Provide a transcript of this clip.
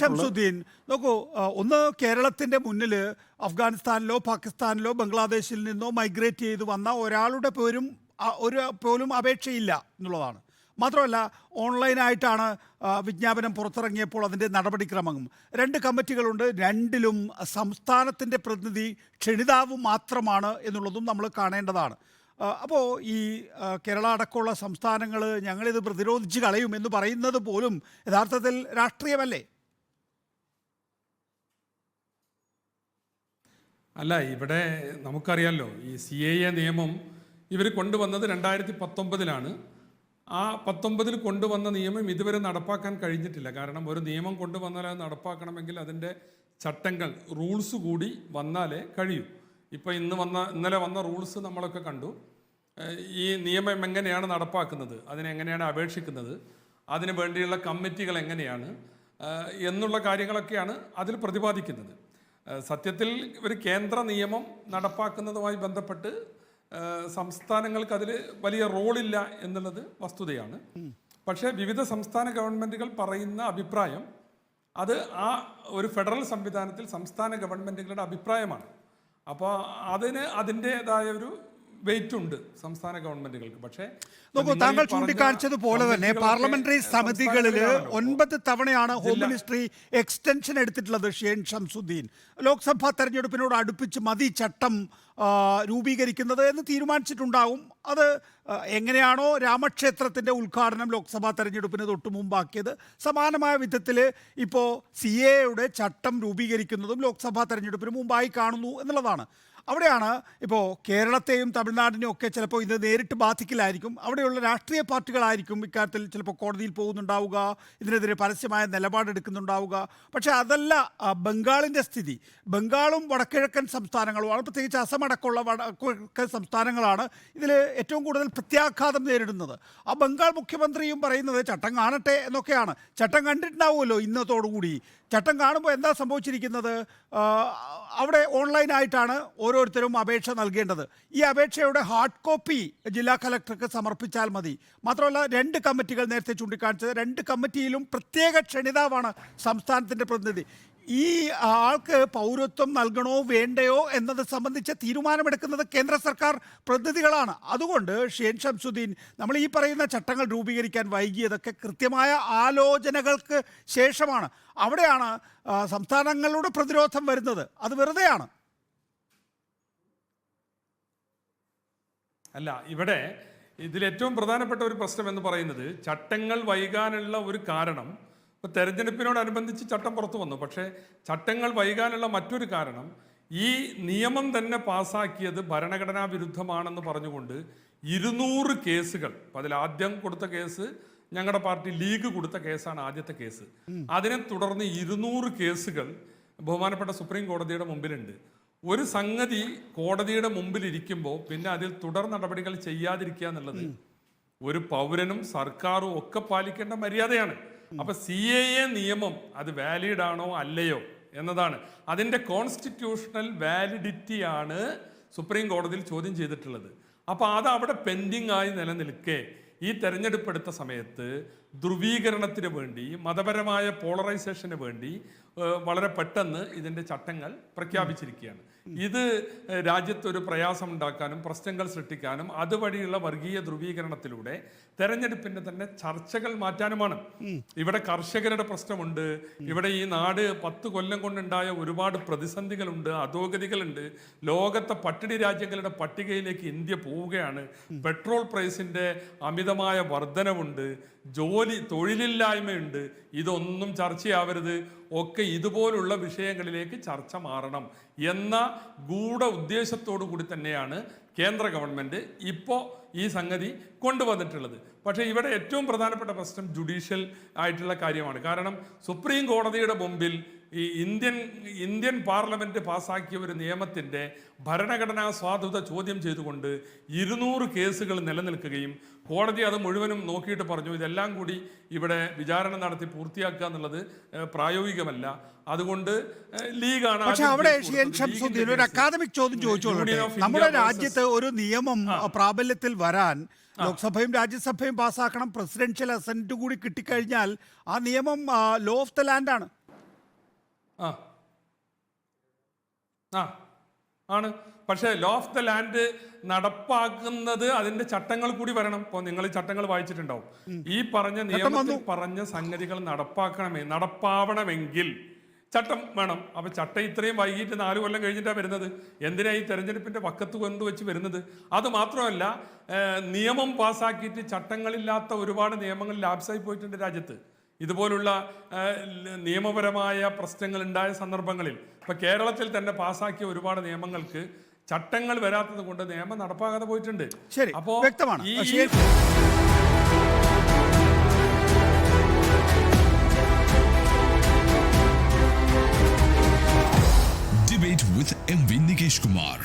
ഷംസുദ്ദീൻ. നോക്കൂ ഒന്ന് കേരളത്തിന്റെ മുന്നിൽ അഫ്ഗാനിസ്ഥാനിലോ പാകിസ്ഥാനിലോ ബംഗ്ലാദേശിൽ നിന്നോ മൈഗ്രേറ്റ് ചെയ്ത് വന്ന ഒരാളുടെ പേരും ഒരു പോലും അപേക്ഷയില്ല എന്നുള്ളതാണ്. മാത്രമല്ല ഓൺലൈനായിട്ടാണ് വിജ്ഞാപനം പുറത്തിറങ്ങിയപ്പോൾ അതിന്റെ നടപടിക്രമം. രണ്ട് കമ്മിറ്റികളുണ്ട് രണ്ടിലും സംസ്ഥാനത്തിന്റെ പ്രതിനിധി ക്ഷണിതാവ് മാത്രമാണ് എന്നുള്ളതും നമ്മൾ കാണേണ്ടതാണ്. അപ്പോൾ ഈ കേരള അടക്കമുള്ള സംസ്ഥാനങ്ങൾ ഞങ്ങളിത് പ്രതിരോധിച്ച് കളയും എന്ന് പറയുന്നത് പോലും യഥാർത്ഥത്തിൽ രാഷ്ട്രീയമല്ലേ? അല്ല ഇവിടെ നമുക്കറിയാമല്ലോ ഈ സി എ എ നിയമം ഇവർ കൊണ്ടുവന്നത് രണ്ടായിരത്തി പത്തൊമ്പതിലാണ് ആ പത്തൊമ്പതിൽ കൊണ്ടുവന്ന നിയമം ഇതുവരെ നടപ്പാക്കാൻ കഴിഞ്ഞിട്ടില്ല. കാരണം ഒരു നിയമം കൊണ്ടുവന്നാൽ അത് നടപ്പാക്കണമെങ്കിൽ അതിന്റെ ചട്ടങ്ങൾ റൂൾസ് കൂടി വന്നാലേ കഴിയൂ. ഇപ്പോൾ ഇന്ന് വന്ന ഇന്നലെ വന്ന റൂൾസ് നമ്മളൊക്കെ കണ്ടു. ഈ നിയമം എങ്ങനെയാണ് നടപ്പാക്കുന്നത് അതിനെങ്ങനെയാണ് അപേക്ഷിക്കുന്നത് അതിന് വേണ്ടിയുള്ള കമ്മിറ്റികൾ എങ്ങനെയാണ് എന്നുള്ള കാര്യങ്ങളൊക്കെയാണ് അതിൽ പ്രതിപാദിക്കുന്നത്. സത്യത്തിൽ ഒരു കേന്ദ്ര നിയമം നടപ്പാക്കുന്നതുമായി ബന്ധപ്പെട്ട് സംസ്ഥാനങ്ങൾക്ക് അതിൽ വലിയ റോളില്ല എന്നുള്ളത് വസ്തുതയാണ്. പക്ഷേ വിവിധ സംസ്ഥാന ഗവൺമെന്റുകൾ പറയുന്ന അഭിപ്രായം അത് ആ ഒരു ഫെഡറൽ സംവിധാനത്തിൽ സംസ്ഥാന ഗവൺമെന്റുകളുടെ അഭിപ്രായമാണ്. അപ്പോൾ അതിന് അതിന്റെതായ ഒരു വെയിറ്റ് ഉണ്ട് സംസ്ഥാന ഗവൺമെന്റുകൾക്ക്. പക്ഷേ നോക്കൂ താങ്കൾ ചൂണ്ടിക്കാണിച്ചതുപോലെ തന്നെ പാർലമെന്ററി സമിതികളിൽ. ഒൻപത് തവണയാണ് ഹോം മിനിസ്ട്രി എക്സ്റ്റൻഷൻ എടുത്തിട്ടുള്ളത് ഷെയ്ൻ ഷംസുദ്ദീൻ. ലോക്സഭാ തെരഞ്ഞെടുപ്പിനോട് അടുപ്പിച്ച് മതി ചട്ടം രൂപീകരിക്കുന്നത് എന്ന് തീരുമാനിച്ചിട്ടുണ്ടാവും. അത് എങ്ങനെയാണോ രാമക്ഷേത്രത്തിന്റെ ഉദ്ഘാടനം ലോക്സഭാ തെരഞ്ഞെടുപ്പിന് തൊട്ട് മുമ്പാക്കിയത്. സമാനമായ വിധത്തിൽ ഇപ്പോൾ സി എയുടെ ചട്ടം രൂപീകരിക്കുന്നതും ലോക്സഭാ തെരഞ്ഞെടുപ്പിന് മുമ്പായി കാണുന്നു എന്നുള്ളതാണ്. അവിടെയാണ് ഇപ്പോൾ കേരളത്തെയും തമിഴ്നാടിനെയും ഒക്കെ ചിലപ്പോൾ ഇത് നേരിട്ട് ബാധിക്കില്ലായിരിക്കും അവിടെയുള്ള രാഷ്ട്രീയ പാർട്ടികളായിരിക്കും ഇക്കാര്യത്തിൽ ചിലപ്പോൾ കോടതിയിൽ പോകുന്നുണ്ടാവുക ഇതിനെതിരെ പരസ്യമായ നിലപാടെടുക്കുന്നുണ്ടാവുക പക്ഷേ അതല്ല ബംഗാളിന്റെ സ്ഥിതി. ബംഗാളും വടക്കിഴക്കൻ സംസ്ഥാനങ്ങളുമാണ് പ്രത്യേകിച്ച് അസമടക്കമുള്ള വടക്കിഴക്കൻ സംസ്ഥാനങ്ങളാണ് ഇതിൽ ഏറ്റവും കൂടുതൽ പ്രത്യാഘാതം നേരിടുന്നത്. ആ ബംഗാൾ മുഖ്യമന്ത്രിയും പറയുന്നത് ചട്ടം കാണട്ടെ എന്നൊക്കെയാണ്. ചട്ടം കണ്ടിട്ടുണ്ടാവുമല്ലോ ഇന്നത്തോടുകൂടി. ചട്ടം കാണുമ്പോൾ എന്താ സംഭവിച്ചിരിക്കുന്നത്? അവിടെ ഓൺലൈനായിട്ടാണ് ഓരോരുത്തരും അപേക്ഷ നൽകേണ്ടത്. ഈ അപേക്ഷയുടെ ഹാർഡ് കോപ്പി ജില്ലാ കലക്ടർക്ക് സമർപ്പിച്ചാൽ മതി. മാത്രമല്ല രണ്ട് കമ്മിറ്റികൾ നേരത്തെ ചൂണ്ടിക്കാണിച്ചത്. രണ്ട് കമ്മിറ്റിയിലും പ്രത്യേക ക്ഷണിതാവാണ് സംസ്ഥാനത്തിന്റെ പ്രതിനിധി. ഈ ആൾക്ക് പൗരത്വം നൽകണോ വേണ്ടയോ എന്നത് സംബന്ധിച്ച തീരുമാനമെടുക്കുന്നത് കേന്ദ്ര സർക്കാർ പ്രതിനിധികളാണ്. അതുകൊണ്ട് ഷെയ്ൻ ഷംസുദ്ദീൻ നമ്മൾ ഈ പറയുന്ന ചട്ടങ്ങൾ രൂപീകരിക്കാൻ വൈകിയതൊക്കെ കൃത്യമായ ആലോചനകൾക്ക് ശേഷമാണ്. അവിടെയാണ് സംസ്ഥാനങ്ങളുടെ പ്രതിരോധം വരുന്നത്. അത് വെറുതെയാണ്. അല്ല ഇവിടെ ഇതിലേറ്റവും പ്രധാനപ്പെട്ട ഒരു പ്രശ്നം എന്ന് പറയുന്നത് ചട്ടങ്ങൾ വൈകാനുള്ള ഒരു കാരണം. ഇപ്പോൾ തെരഞ്ഞെടുപ്പിനോടനുബന്ധിച്ച് ചട്ടം പുറത്തു വന്നു. പക്ഷേ ചട്ടങ്ങൾ വൈകാനുള്ള മറ്റൊരു കാരണം ഈ നിയമം തന്നെ പാസാക്കിയത് ഭരണഘടനാ വിരുദ്ധമാണെന്ന് പറഞ്ഞുകൊണ്ട് ഇരുന്നൂറ് കേസുകൾ. അപ്പോൾ അതിൽ ആദ്യം കൊടുത്ത കേസ് ഞങ്ങളുടെ പാർട്ടി ലീഗ് കൊടുത്ത കേസാണ് ആദ്യത്തെ കേസ്. അതിനെ തുടർന്ന് ഇരുന്നൂറ് കേസുകൾ ബഹുമാനപ്പെട്ട സുപ്രീം കോടതിയുടെ മുമ്പിലുണ്ട്. ഒരു സംഗതി കോടതിയുടെ മുമ്പിൽ ഇരിക്കുമ്പോൾ പിന്നെ അതിൽ തുടർ നടപടികൾ ചെയ്യാതിരിക്കുക എന്നുള്ളത് ഒരു പൗരനും സർക്കാരും ഒക്കെ പാലിക്കേണ്ട മര്യാദയാണ്. അപ്പൊ സി എ എ നിയമം അത് വാലിഡ് ആണോ അല്ലയോ എന്നതാണ്. അതിന്റെ കോൺസ്റ്റിറ്റ്യൂഷണൽ വാലിഡിറ്റി ആണ് സുപ്രീം കോടതിയിൽ ചോദ്യം ചെയ്തിട്ടുള്ളത്. അപ്പൊ അത് അവിടെ പെൻഡിങ് ആയി നിലനിൽക്കെ. ഈ തെരഞ്ഞെടുപ്പ് എടുത്ത സമയത്ത് ധ്രുവീകരണത്തിന് വേണ്ടി മതപരമായ പോളറൈസേഷന് വേണ്ടി വളരെ പെട്ടെന്ന് ഇതിന്റെ ചട്ടങ്ങൾ പ്രഖ്യാപിച്ചിരിക്കുകയാണ്. ഇത് രാജ്യത്തൊരു പ്രയാസം ഉണ്ടാക്കാനും പ്രശ്നങ്ങൾ സൃഷ്ടിക്കാനും അതുവഴിയുള്ള വർഗീയ ധ്രുവീകരണത്തിലൂടെ തെരഞ്ഞെടുപ്പിന്റെ തന്നെ ചർച്ചകൾ മാറ്റാനുമാണ്. ഇവിടെ കർഷകരുടെ പ്രശ്നമുണ്ട്. ഇവിടെ ഈ നാട് പത്ത് കൊല്ലം കൊണ്ടുണ്ടായ ഒരുപാട് പ്രതിസന്ധികളുണ്ട് അധോഗതികളുണ്ട്. ലോകത്തെ പട്ടിണി രാജ്യങ്ങളുടെ പട്ടികയിലേക്ക് ഇന്ത്യ പോവുകയാണ്. പെട്രോൾ പ്രൈസിന്റെ അമിതമായ വർധനവുണ്ട്. ജോലി തൊഴിലില്ലായ്മയുണ്ട്. ഇതൊന്നും ചർച്ചയാവരുത്. ഒക്കെ ഇതുപോലുള്ള വിഷയങ്ങളിലേക്ക് ചർച്ച മാറണം എന്ന ഗൂഢ ഉദ്ദേശത്തോടു കൂടി തന്നെയാണ് കേന്ദ്ര ഗവൺമെന്റ് ഇപ്പോൾ ഈ സംഗതി കൊണ്ടുവന്നിട്ടുള്ളത്. പക്ഷേ ഇവിടെ ഏറ്റവും പ്രധാനപ്പെട്ട പ്രശ്നം ജുഡീഷ്യൽ ആയിട്ടുള്ള കാര്യമാണ്. കാരണം സുപ്രീം കോടതിയുടെ മുമ്പിൽ ഈ ഇന്ത്യൻ ഇന്ത്യൻ പാർലമെന്റ് പാസാക്കിയ ഒരു നിയമത്തിന്റെ ഭരണഘടനാ സ്വാധുത ചോദ്യം ചെയ്തുകൊണ്ട് ഇരുന്നൂറ് കേസുകൾ നിലനിൽക്കുകയും കോടതി അത് മുഴുവനും നോക്കിയിട്ട് പറഞ്ഞു ഇതെല്ലാം കൂടി ഇവിടെ വിചാരണ നടത്തി പൂർത്തിയാക്കുക എന്നുള്ളത് പ്രായോഗികമല്ല. അതുകൊണ്ട് ലീഗാണ് പക്ഷെ അവിടെ ഒരു അക്കാദമിക് ചോദ്യം ഇന്ത്യ നമ്മുടെ രാജ്യത്ത് ഒരു നിയമം പ്രാബല്യത്തിൽ വരാൻ ലോക്സഭയും രാജ്യസഭയും പാസ്സാക്കണം പ്രസിഡൻഷ്യൽ അസന്റ് കൂടി കിട്ടിക്കഴിഞ്ഞാൽ ആ നിയമം ലോ ഓഫ് ദ ലാൻഡാണ്. ആ. ആ. ആണ്. പക്ഷേ ലോ ഓഫ് ദ ലാൻഡ് നടപ്പാക്കുന്നത് അതിന്റെ ചട്ടങ്ങൾ കൂടി വരണം. ഇപ്പോൾ നിങ്ങൾ ചട്ടങ്ങൾ വായിച്ചിട്ടുണ്ടാവും. ഈ പറഞ്ഞ നിയമത്തിൽ. പറഞ്ഞ സംഗതികൾ നടപ്പാക്കണമേ. നടപ്പാവണമെങ്കിൽ ചട്ടം വേണം. അപ്പൊ ചട്ടം ഇത്രയും വൈകിട്ട് നാലു കൊല്ലം കഴിഞ്ഞിട്ടാണ് വരുന്നത്. എന്തിനാ ഈ തെരഞ്ഞെടുപ്പിന്റെ പക്കത്ത് കൊണ്ടുവച്ച് വരുന്നത്? അത് മാത്രമല്ല നിയമം പാസ്സാക്കിയിട്ട് ചട്ടങ്ങളില്ലാത്ത ഒരുപാട് നിയമങ്ങൾ ലാപ്സായി പോയിട്ടുണ്ട് രാജ്യത്ത്. ഇതുപോലുള്ള നിയമപരമായ പ്രശ്നങ്ങൾ ഉണ്ടായ സന്ദർഭങ്ങളിൽ ഇപ്പൊ കേരളത്തിൽ തന്നെ പാസാക്കിയ ഒരുപാട് നിയമങ്ങൾക്ക് ചട്ടങ്ങൾ വരാത്തത് കൊണ്ട് നിയമം നടപ്പാകാതെ പോയിട്ടുണ്ട്. ശരി അപ്പോൾ വ്യക്തമാണ്. Debate with M with MV Nikesh Kumar.